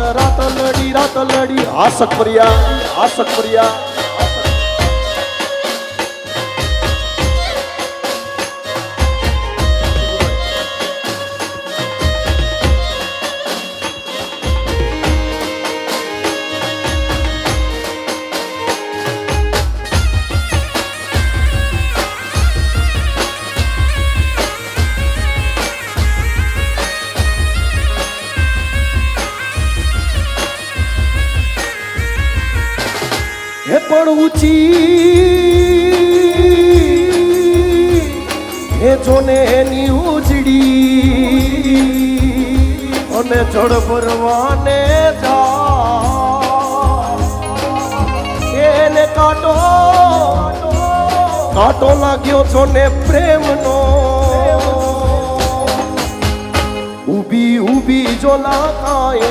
रात लढी रात लढी आसक प्रिया आसक प्रिया. હે પણ ઊંચી. હે જોને એની ઉજડી અને જળ ભરવાને જા. એને કાંટો કાંટો લાગ્યો છો ને પ્રેમનો. ઊભી ઊભી જો લાકાય